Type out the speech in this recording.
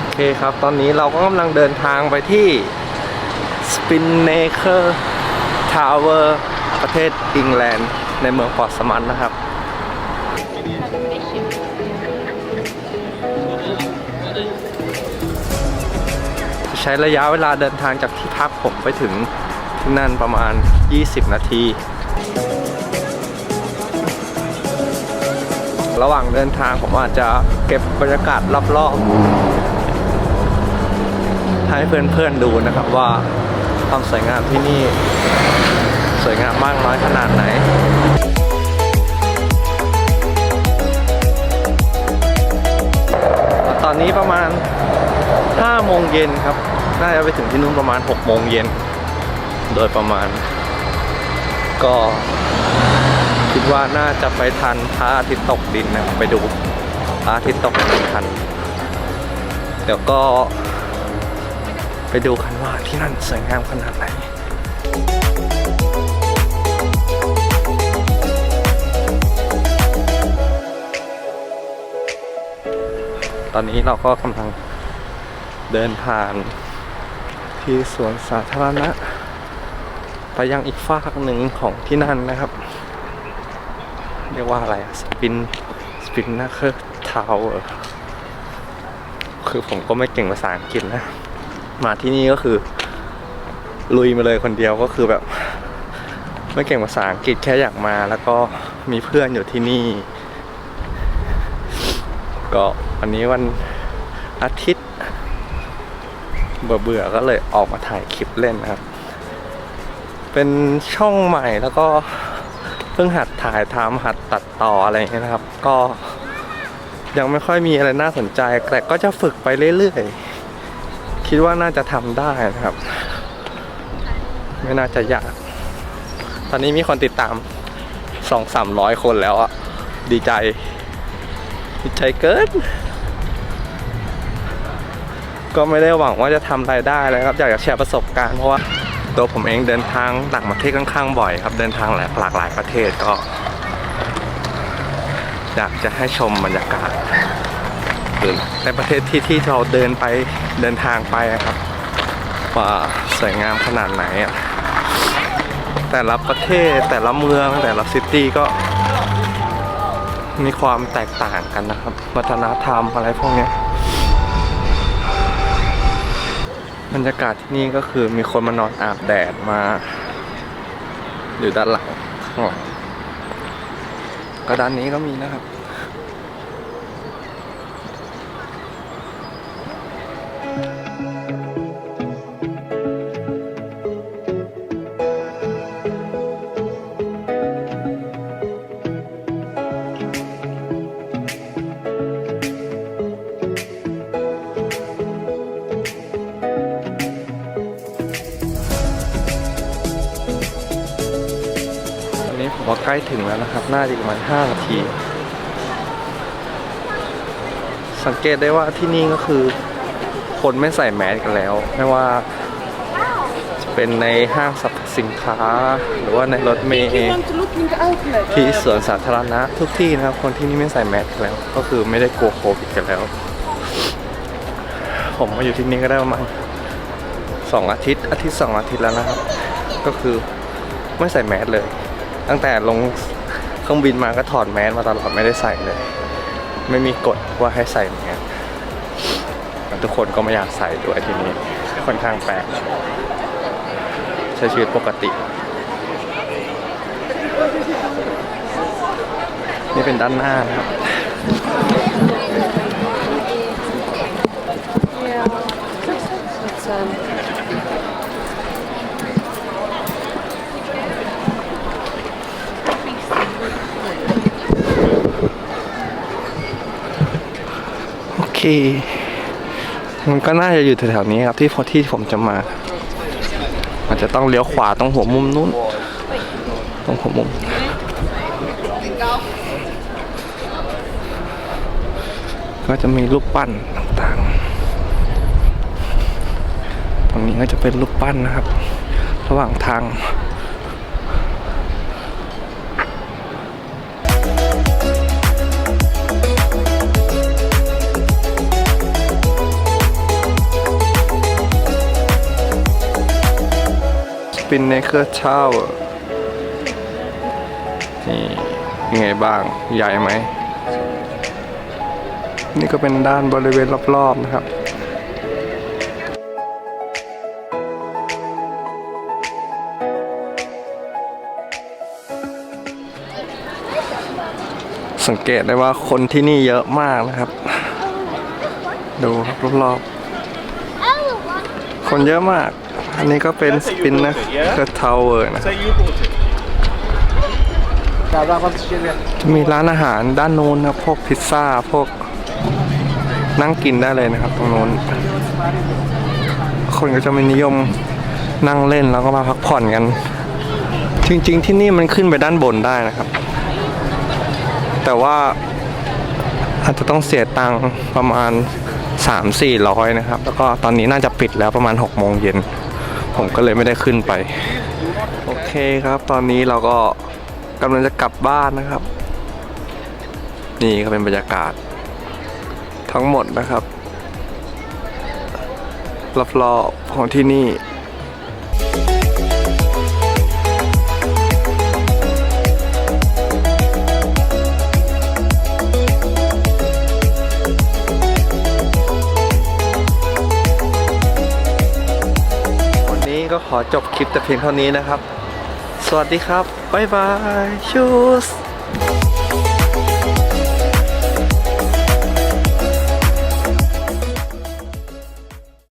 โอเคครับ ตอนนี้เราก็กำลังเดินทางไปที่ Spinnaker Tower ประเทศอังกฤษในเมืองพอร์ตสมันนะครับ ใช้ระยะเวลาเดินทางจากที่พักผมไปถึงที่นั่นประมาณ 20 นาที ระหว่างเดินทางผมอาจจะเก็บบรรยากาศรอบๆให้เพื่อนๆดูนะครับว่าความสวยงามที่นี่ สวยงามมากน้อยขนาดไหนตอนนี้ประมาณ5โมงเย็นครับ น่าจะไปถึงที่นู่นประมาณ6โมงเย็น โดยประมาณ ก็ คิดว่าน่าจะไปทันพระอาทิตย์ตกดินนะครับไปดูพระอาทิตย์ตกดินทัน เดี๋ยวก็ไปดูกันว่าที่นั่นสวยงามขนาดไหนตอนนี้เราก็กำลังเดินผ่านที่สวนสาธารณะ ไปยังอีกฝากหนึ่งของที่นั่นนะครับ เรียกว่าอะไรสปินสปินนะคือทาวเวอร์คือผมก็ไม่เก่งภาษาอังกฤษนะ มาที่นี่ก็คือ ลุยมาเลยคนเดียวก็คือแบบ ไม่เก่งภาษาอังกฤษแค่อยากมา แล้วก็มีเพื่อนอยู่ที่นี่ ก็วันนี้วันอาทิตย์เบื่อเบื่อก็เลยออกมาถ่ายคลิปเล่นนะครับ เป็นช่องใหม่แล้วก็ เพิ่งหัดถ่ายทำหัดตัดต่ออะไรอย่างเงี้ยนะครับ ก็ยังไม่ค่อยมีอะไรน่าสนใจ แต่ก็จะฝึกไปเรื่อยๆ คิดว่าน่าจะทำได้นะครับ ไม่น่าจะยาก ตอนนี้มีคนติดตามสองสามร้อยคนแล้วอะดีใจ ดีใจเกิน ก็ไม่ได้หวังว่าจะทำรายได้เลยครับ อยากจะแชร์ประสบการณ์เพราะว่า ตัวผมเองเดินทางต่างประเทศค่อนข้างบ่อยครับ เดินทางหลายหลากหลายประเทศก็ อยากจะให้ชมบรรยากาศในประเทศที่ที่เราเดินไปเดินทางไปครับว่าสวยงามขนาดไหนอะแต่ละประเทศแต่ละเมืองแต่ละซิตี้ก็ มีความแตกต่างกันนะครับ วัฒนธรรมอะไรพวกเนี้ย บรรยากาศที่นี่ก็คือมีคนมานอนอาบแดดมา อยู่ด้านหลังข้างหลังก็ด้านนี้ก็มีนะครับ ตอนนี้ผมว่าใกล้ถึงแล้วนะครับ น่าจะประมาณ5นาที สังเกตได้ว่าที่นี่ก็คือ คนไม่ใส่แมสกันแล้ว ไม่ว่าจะเป็นในห้างสรรพสินค้า หรือว่าในรถเมล์ที่สวนสาธารณะทุกที่นะครับ คนที่นี่ไม่ใส่แมสกันแล้ว ก็คือไม่ได้กลัวโควิดกันแล้ว ผมมาอยู่ที่นี่ก็ได้ประมาณสองอาทิตย์ อาทิตย์สองอาทิตย์แล้วนะครับ ก็คือไม่ใส่แมสเลย ตั้งแต่ลงเครื่องบินมาก็ถอดแมสมาตลอดไม่ได้ใส่เลย ไม่มีกฎว่าให้ใส่แมสทุกคนก็ไม่อยากใส่ด้วยทีนี้ค่อนข้างแปลกใช้ชีวิตปกติ นี่เป็นด้านหน้านะครับ Yeah. It's, um, โอเค มันก็น่าจะอยู่แถวๆนี้ครับที่ที่ผมจะมาอาจจะต้องเลี้ยวขวาตรงหัวมุมนู้น ตรงหัวมุม ก็จะมีรูปปั้นต่างๆ ตรงนี้ก็จะเป็นรูปปั้นนะครับ ระหว่างทาง ปินเนเคอร์ชาวนี่ยังไงบ้าง ใหญ่ไหม นี่ก็เป็นด้านบริเวณรอบๆนะครับสังเกตได้ว่าคนที่นี่เยอะมากนะครับ ดูครับรอบๆคนเยอะมาก อันนี้ก็เป็นสปินนะเคือทาวเวอร์นะจะมีร้านอาหารด้านนู้นครับพวกพิซซ่าพวกนั่งกินได้เลยนะครับ ตรงนู้น คนก็จะม่นิยมนั่งเล่นแล้วก็มาพักผ่อนกัน จริงๆที่นี่มันขึ้นไปด้านบนได้นะครับ แต่ว่าอาจจะต้องเสียตังค์ประมาณ 3 4 0 0 นะครับ แล้วก็ตอนนี้น่าจะปิดแล้วประมาณ 6 โมงเย็น ผมก็เลยไม่ได้ขึ้นไป โอเคครับ ตอนนี้เราก็กำลังจะกลับบ้านนะครับ นี่ก็เป็นบรรยากาศ ทั้งหมดนะครับรอบๆของที่นี่ ขอจบคลิปแต่เพียงเท่านี้นะครับ สวัสดีครับ บ๊ายบายชูส